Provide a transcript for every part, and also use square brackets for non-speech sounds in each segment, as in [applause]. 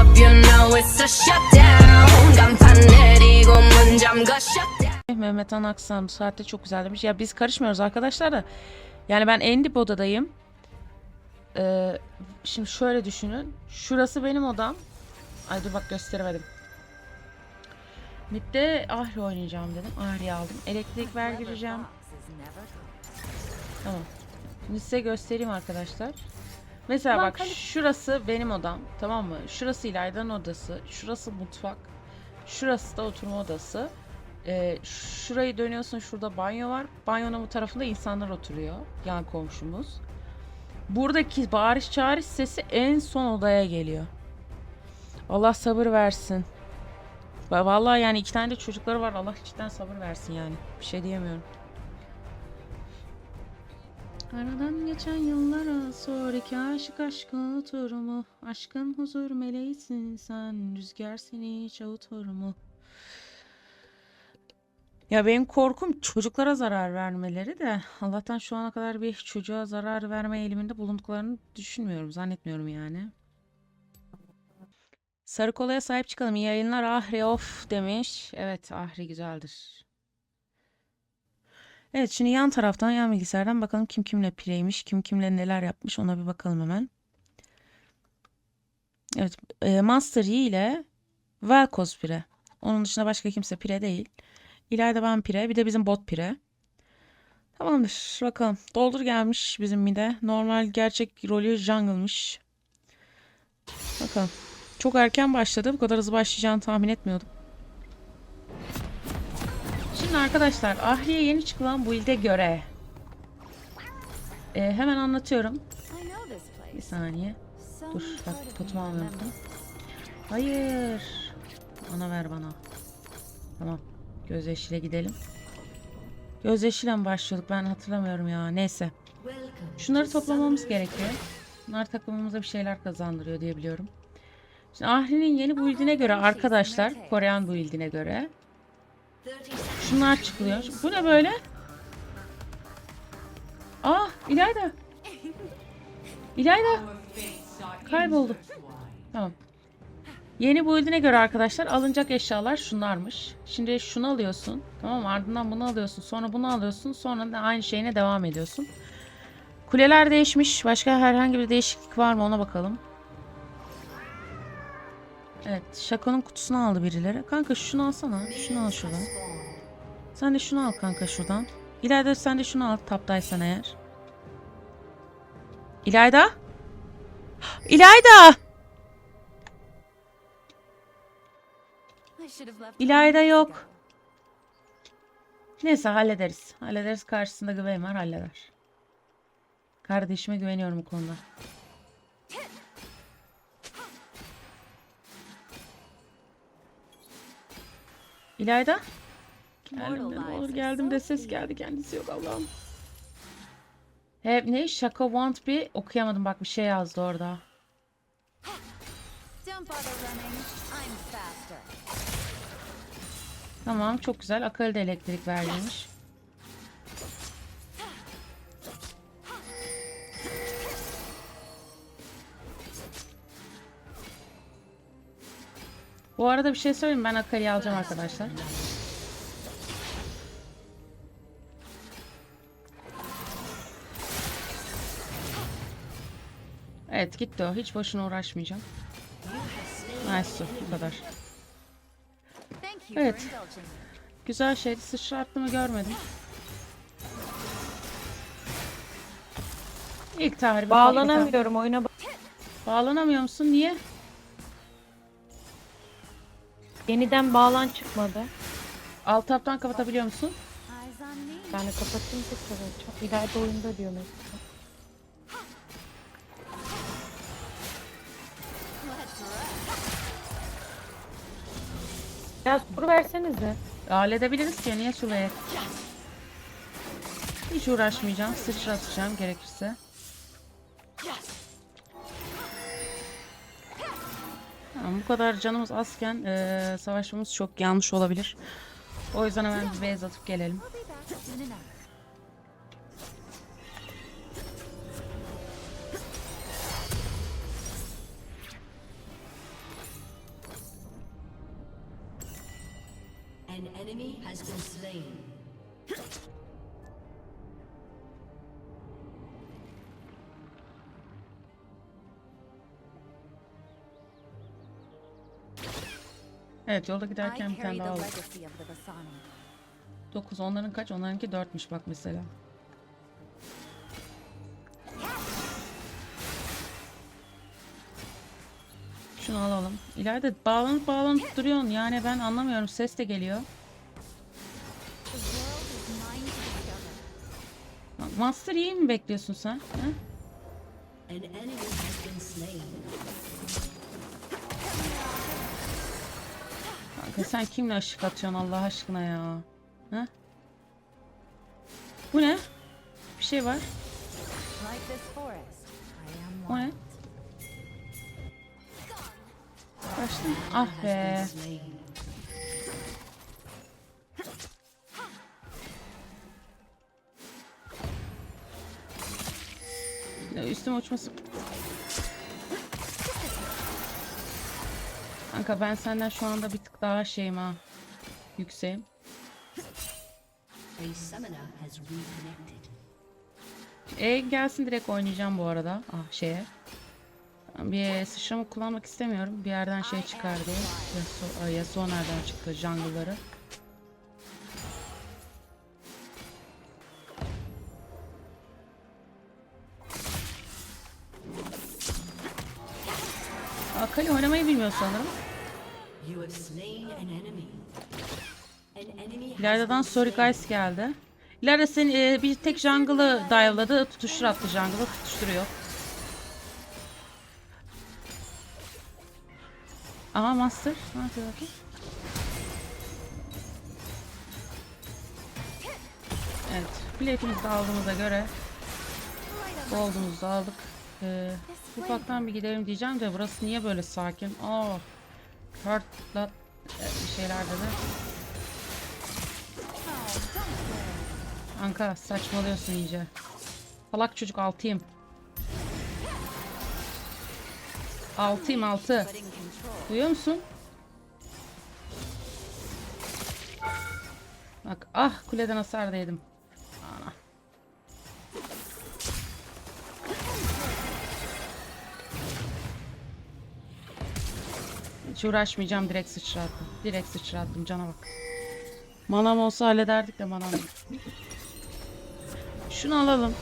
up, you know it's a shutdown. 간판 내리고 문 잠가 shutdown. Mehmet Han Aksan bu saatte çok güzel demiş. Ya biz karışmıyoruz arkadaşlar da. Yani ben en dip odadayım. Ee, şimdi şöyle düşünün. Şurası benim odam. Ay dur bak gösteremedim. Mid'de Ahri oynayacağım dedim. Ahri'yi aldım. Elektrik ver gireceğim. Tamam. Şimdi size göstereyim arkadaşlar. Mesela bak şurası benim odam. Tamam mı? Şurası İlayda'nın odası. Şurası mutfak. Şurası da oturma odası. Ee, şurayı dönüyorsun şurada banyo var. Banyonun bu tarafında insanlar oturuyor. Yan komşumuz. Buradaki bağırış çağırış sesi en son odaya geliyor. Allah sabır versin. Va- Vallahi yani iki tane de çocukları var. Allah cidden sabır versin yani. Bir şey diyemiyorum. Aradan geçen yıllara sonraki aşık aşkı unutur mu? Aşkın huzur meleğisin sen. Rüzgar seni hiç avutur mu? Ya benim korkum çocuklara zarar vermeleri de Allah'tan şu ana kadar bir çocuğa zarar verme eğiliminde bulunduklarını düşünmüyorum, zannetmiyorum yani. Sarı kolaya sahip çıkalım. İyi yayınlar Ahri of demiş. Evet Ahri güzeldir. Evet şimdi yan taraftan yan bilgisayardan bakalım kim kimle pireymiş, kim kimle neler yapmış ona bir bakalım hemen. Evet e, Master Yi ile Velkos pire. Onun dışında başka kimse pire değil. İlayda ben pire. Bir de bizim bot pire. Tamamdır. Bakalım. Doldur gelmiş bizim mide. Normal gerçek rolü jungle'mış. Bakalım. Çok erken başladı. Bu kadar hızlı başlayacağını tahmin etmiyordum. Şimdi arkadaşlar Ahri'ye yeni çıkılan build'e göre Ee, hemen anlatıyorum. Bir saniye. Dur bak potumu almayı unuttum. Hayır. Ana ver bana. Tamam. Gözyaşıyla gidelim. Gözyaşıyla mı başlıyorduk ben hatırlamıyorum ya. Neyse. Şunları toplamamız gerekiyor. Bunlar takımımıza bir şeyler kazandırıyor diye biliyorum. Şimdi Ahri'nin yeni build'ine göre arkadaşlar, Koreyan build'ine göre şunlar çıkılıyor. Bu ne böyle? Ah, İlayda. İlayda. Kayboldu. Tamam. Yeni build'ine göre arkadaşlar alınacak eşyalar şunlarmış. Şimdi şunu alıyorsun. Tamam? Ardından bunu alıyorsun. Sonra bunu alıyorsun. Sonra da aynı şeyine devam ediyorsun. Kuleler değişmiş. Başka herhangi bir değişiklik var mı ona bakalım. Evet. Şakonun kutusunu aldı birileri. Kanka şunu alsana. Şunu al şuradan. Sen de şunu al kanka şuradan. İlayda sen de şunu al taptaysan eğer. İlayda? İlayda! İlayda yok. Neyse hallederiz. Hallederiz. Karşısında güven var halleder. Kardeşime güveniyorum bu konuda. İlayda? Geldim de ne olur geldim de ses geldi kendisi yok Allah'ım. Hep ne? Şaka want be okuyamadım bak bir şey yazdı orada. Tamam çok güzel. De elektrik vermiş. Bu arada bir şey söyleyeyim ben Akali'yi alacağım arkadaşlar. Evet gitti o. Hiç boşuna uğraşmayacağım. Nice bu kadar. Evet. Güzel şeydi. Sıçrattığımı görmedim. İlk patlatalım. Bağlanamıyorum oyuna. ba- Bağlanamıyor musun? Niye? Yeniden bağlan çıkmadı. Alt taptan kapatabiliyor musun? De kapattım tekrar. Çok ileride oyunda diyor mesela. Biraz kur versenize. Halledebiliriz ki. Niye şuraya? Hiç uğraşmayacağım. Sıçratacağım gerekirse. Tamam, bu kadar canımız azken eee, savaşmamız çok yanlış olabilir. O yüzden hemen bir base atıp gelelim. Evet yolda giderken bir tane daha aldım. legacy of the Vasani. 9 onların kaç? Onlarınki 4'müş bak mesela. Şunu alalım. İleride bağlanıp bağlanıp duruyorsun. Yani ben anlamıyorum. Ses de geliyor. Master iyi mi bekliyorsun sen? Ha? Kanka sen kimle aşık atıyorsun Allah aşkına ya? Ha? Bu ne? Bir şey var. O ne? Kaçtım. Ah be. Üstüme uçması. Kanka ben senden şu anda bir tık daha şeyim ha. Yükseğim. E gelsin direkt oynayacağım bu arada. Ah şeye. Bir sıçrama kullanmak istemiyorum. Bir yerden şey çıkar diye. Yasuo, Yasuo nereden çıktı? Jungle'ları. Has İlayda'dan been Sorry. Guys geldi. İlayda seni e, bir tek jungle'ı dive'ladı. Tutuştur attı jungle'ı. Tutuşturuyor. Aha Master. Ne yapıyor? Evet. Plate'imizi de aldığımıza göre Gold'umuzu aldık. Ee, ufaktan bir gidelim diyeceğim de burası niye böyle sakin? Aa, Hurt'la e, bir şeyler dedi. Anka saçmalıyorsun iyice. Salak çocuk altıyım. Altıyım altı. Duyuyor musun? Bak ah kuleden hasar. Ana. Hiç uğraşmayacağım direkt sıçrattım. Direkt sıçrattım cana bak. Manam olsa hallederdik de manam yok. Şunu alalım.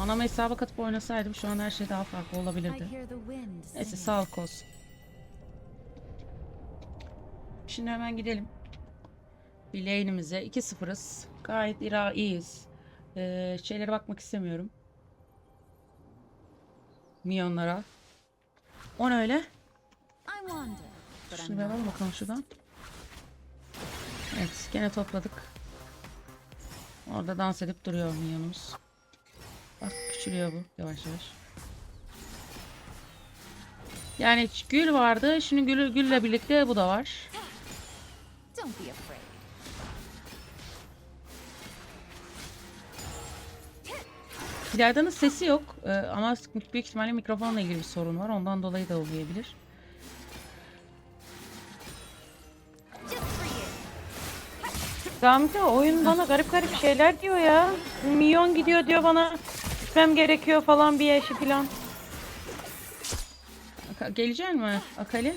Anama hesaba katıp oynasaydım şu an her şey daha farklı olabilirdi. Neyse sağlık olsun. Şimdi hemen gidelim. Bir lane'imize 2-0'ız. Gayet ira iyiyiz. Ee, şeylere bakmak istemiyorum. Milyonlara. O öyle? Not alalım bakalım şuradan. Evet gene topladık. Orada dans edip duruyor minyonumuz. Bak küçülüyor bu yavaş yavaş. Yani gül vardı. Şimdi gül, gülle birlikte bu da var. Hilal'danın sesi yok Ee, ama büyük ihtimalle mikrofonla ilgili bir sorun var. Ondan dolayı da olmayabilir. Gamze oyun bana garip garip şeyler diyor ya. Milyon gidiyor diyor bana. Gitmem gerekiyor falan bir eşi falan. Aka- Gelecek mi Akali?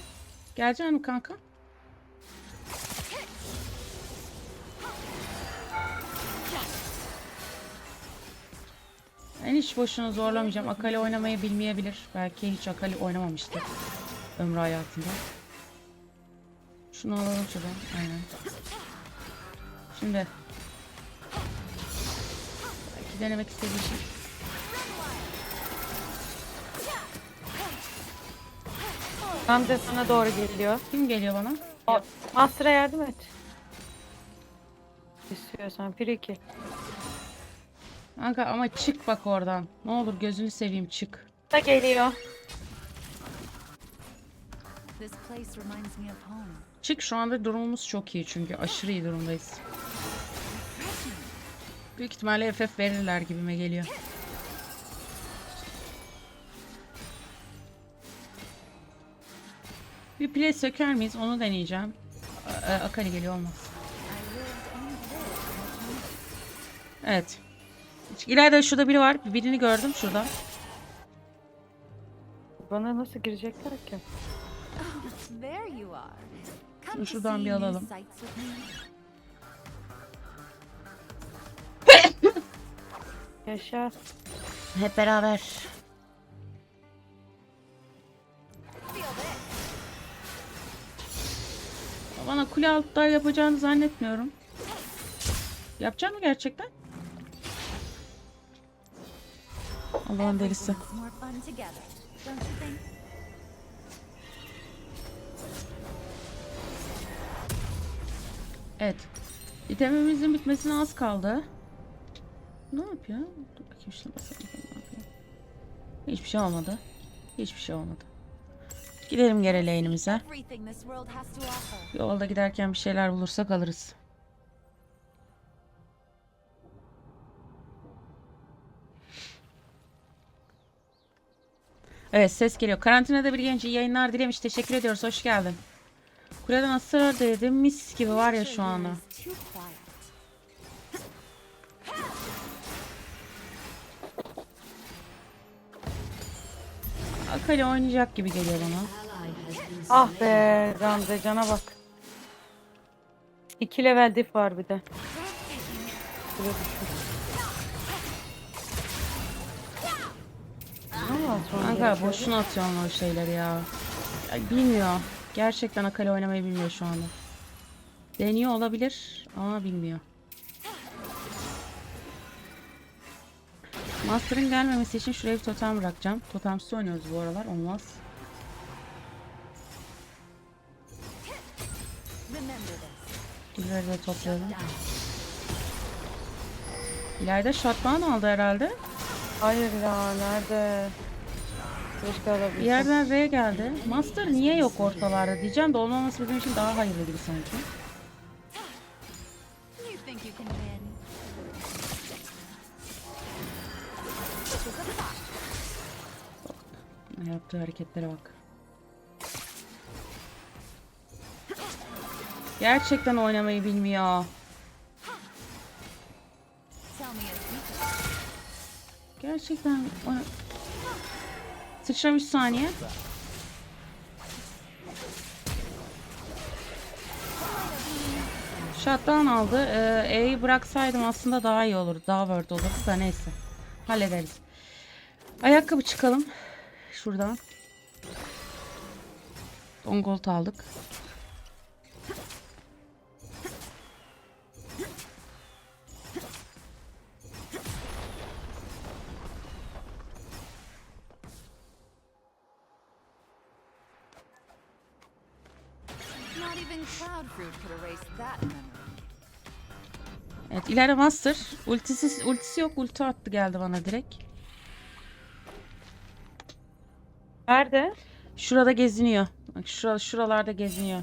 Gelecek mi kanka? Ben hiç boşuna zorlamayacağım. Akali oynamayı bilmeyebilir. Belki hiç Akali oynamamıştır ömrü hayatında. Şunu alalım şuradan. Aynen. Şimdi. Belki denemek istediği şey. Gamze sana doğru geliyor. Kim geliyor bana? Master'a yardım et. İstiyorsan Friki. Kanka ama çık bak oradan. Ne olur gözünü seveyim çık. Da geliyor. This place reminds me of home. Çık şu anda durumumuz çok iyi çünkü aşırı iyi durumdayız. Büyük ihtimalle FF verirler gibime geliyor. Bir play söker miyiz? Onu deneyeceğim. Ee, Akali geliyor olmaz. Evet. İleride şurada biri var. Birini gördüm şurada. Bana nasıl girecekler ki? Şuradan bir alalım. Yaşa. Hep beraber. Bana kule altlar yapacağını zannetmiyorum. Yapacak mı gerçekten? Allah'ın delisi. Evet. İtemimizin bitmesine az kaldı. Ne yapıyor? Dur bakayım şuna basalım. Ne yapıyor? Hiçbir şey olmadı. Hiçbir şey olmadı. Gidelim geri lane'imize. Yolda giderken bir şeyler bulursak alırız. Evet ses geliyor. Karantinada bir genç iyi yayınlar dilemiş. Teşekkür ediyoruz. Hoş geldin. Kuleden asır dedim. Mis gibi var ya şu anda. Akali oynayacak gibi geliyor bana. Ah be Gamze cana bak. İki level dip var bir de. Kanka boşuna atıyorsun o şeyleri ya. ya. Bilmiyor. Gerçekten Akali oynamayı bilmiyor şu anda. Deniyor olabilir ama bilmiyor. Master'ın gelmemesi için şuraya bir totem bırakacağım. Totemsiz oynuyoruz bu aralar. Olmaz. Remember this. İleri de toplayalım. İleride shotgun aldı herhalde. Hayır ya nerede? Keşke Bir alabilsem. yerden R geldi. Master niye yok ortalarda diyeceğim de olmaması bizim için daha hayırlı gibi sanki. Yaptığı hareketlere bak. Gerçekten oynamayı bilmiyor. Gerçekten oyna... Sıçram 3 saniye. Shutdown aldı. Ee, E'yi bıraksaydım aslında daha iyi olurdu. Daha word olurdu da neyse. Hallederiz. Ayakkabı çıkalım. Şuradan. 10 gold aldık. Evet ileride Master. Ultisi, ultisi yok. Ulti attı geldi bana direkt. Nerede? Şurada geziniyor. Bak şura, şuralarda geziniyor.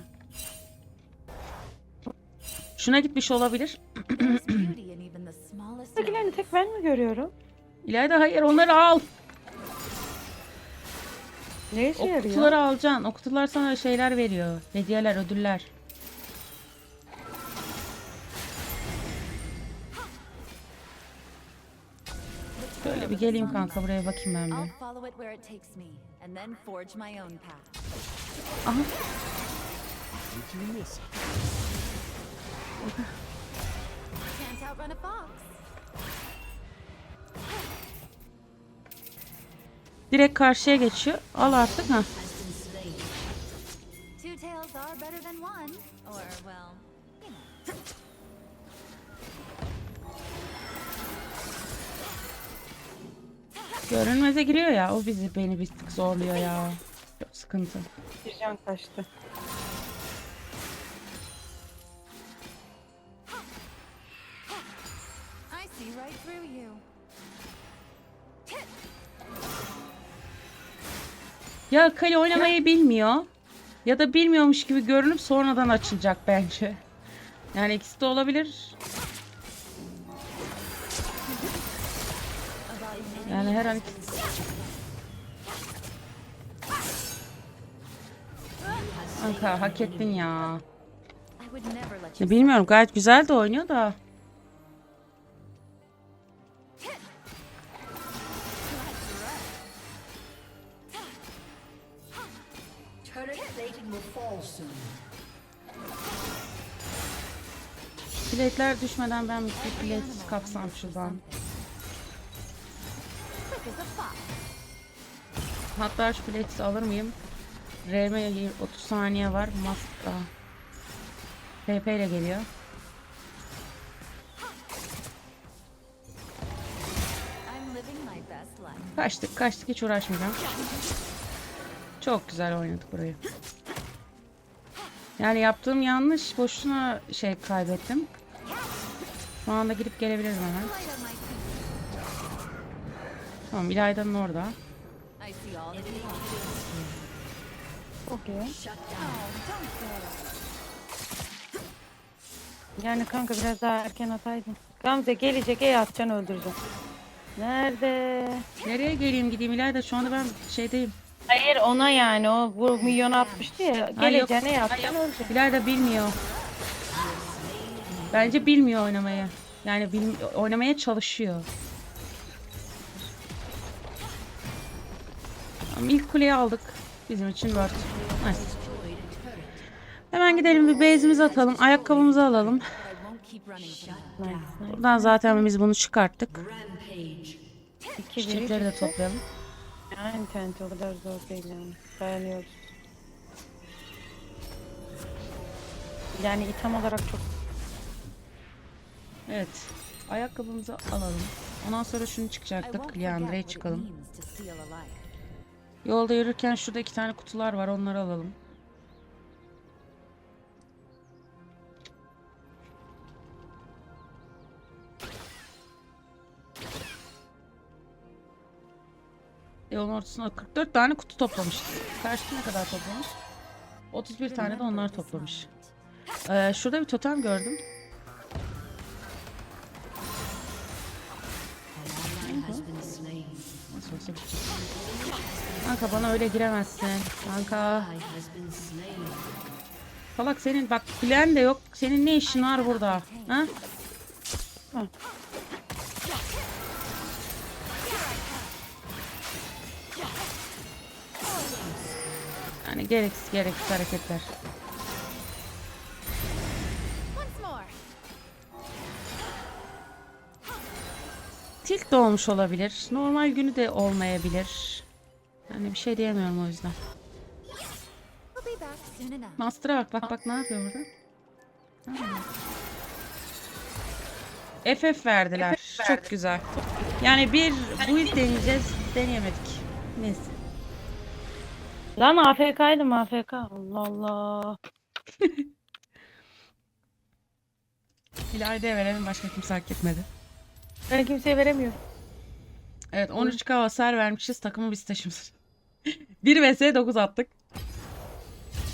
Şuna gitmiş olabilir. Buradakilerini tek ben mi görüyorum? İleride hayır onları al. Ne işe O yarıyor? kutuları alacaksın. O kutular sana şeyler veriyor. Hediyeler, ödüller. Böyle bir geleyim kanka buraya bakayım ben bir. Aha. Direkt karşıya geçiyor. Al artık ha. Two tails are better than one, or well, Görünmeze giriyor ya. O bizi beni bir tık zorluyor ya. Çok sıkıntı. Bir can kaçtı. I see right through you. Ya Kali oynamayı bilmiyor. Ya da bilmiyormuş gibi görünüp sonradan açılacak bence. Yani ikisi de olabilir. Yani her an. Kanka hak ettin ya. Ya bilmiyorum gayet güzel de oynuyor da. Biletler düşmeden ben bir bilet kapsam şuradan. Hatta şu bileti alır mıyım? RM 30 saniye var. Maska. PP ile geliyor. Kaçtık kaçtık hiç uğraşmayacağım. Çok güzel oynadık burayı. Yani yaptığım yanlış boşuna şey kaybettim. Şu anda gidip gelebilirim hemen. Tamam İlayda'nın orada. Okey. Yani kanka biraz daha erken ataydın. Gamze gelecek ey atacaksın öldüreceğim. Nerede? Nereye geleyim gideyim İlayda şu anda ben şeydeyim. Hayır ona yani o bu milyonu atmıştı ya. Ay yok. Geleceğine yapacaksın öleceksin. İlayda bilmiyor. Bence bilmiyor oynamayı. Yani bil- oynamaya çalışıyor. Tamam, ilk kuleyi aldık. Bizim için word. Nice. Hemen gidelim bir base'imizi atalım. Ayakkabımızı alalım. Buradan zaten biz bunu çıkarttık. İki Çiçekleri de toplayalım. Yani interneti o kadar zor değil yani. Dayanıyoruz. Yani item olarak çok Evet. Ayakkabımızı alalım. Ondan sonra şunu çıkacaktık. it çıkalım. Yolda yürürken şurada iki tane kutular var. Onları alalım. Yolun ortasında 44 tane kutu toplamış. Karşı ne kadar toplamış? 31 tane de onlar toplamış. Ee, şurada bir totem gördüm. Kanka bana öyle giremezsin. Kanka. Salak senin bak plan de yok. Senin ne işin var burada? Ha? Yani gereksiz gereksiz hareketler. Tilt de olmuş olabilir. Normal günü de olmayabilir. Yani bir şey diyemiyorum o yüzden. Master'a bak bak bak ne yapıyor burada? Ha. FF verdiler. Çok güzel. Yani bir build deneyeceğiz. Deneyemedik. Neyse. Lan AFK'ydım AFK. Allah Allah. [laughs] İlayda'ya verelim başka kimse hak etmedi. Ben kimseye veremiyorum. Evet 13k hasar vermişiz takımı biz taşımışız. 1 [laughs] vs 9 attık.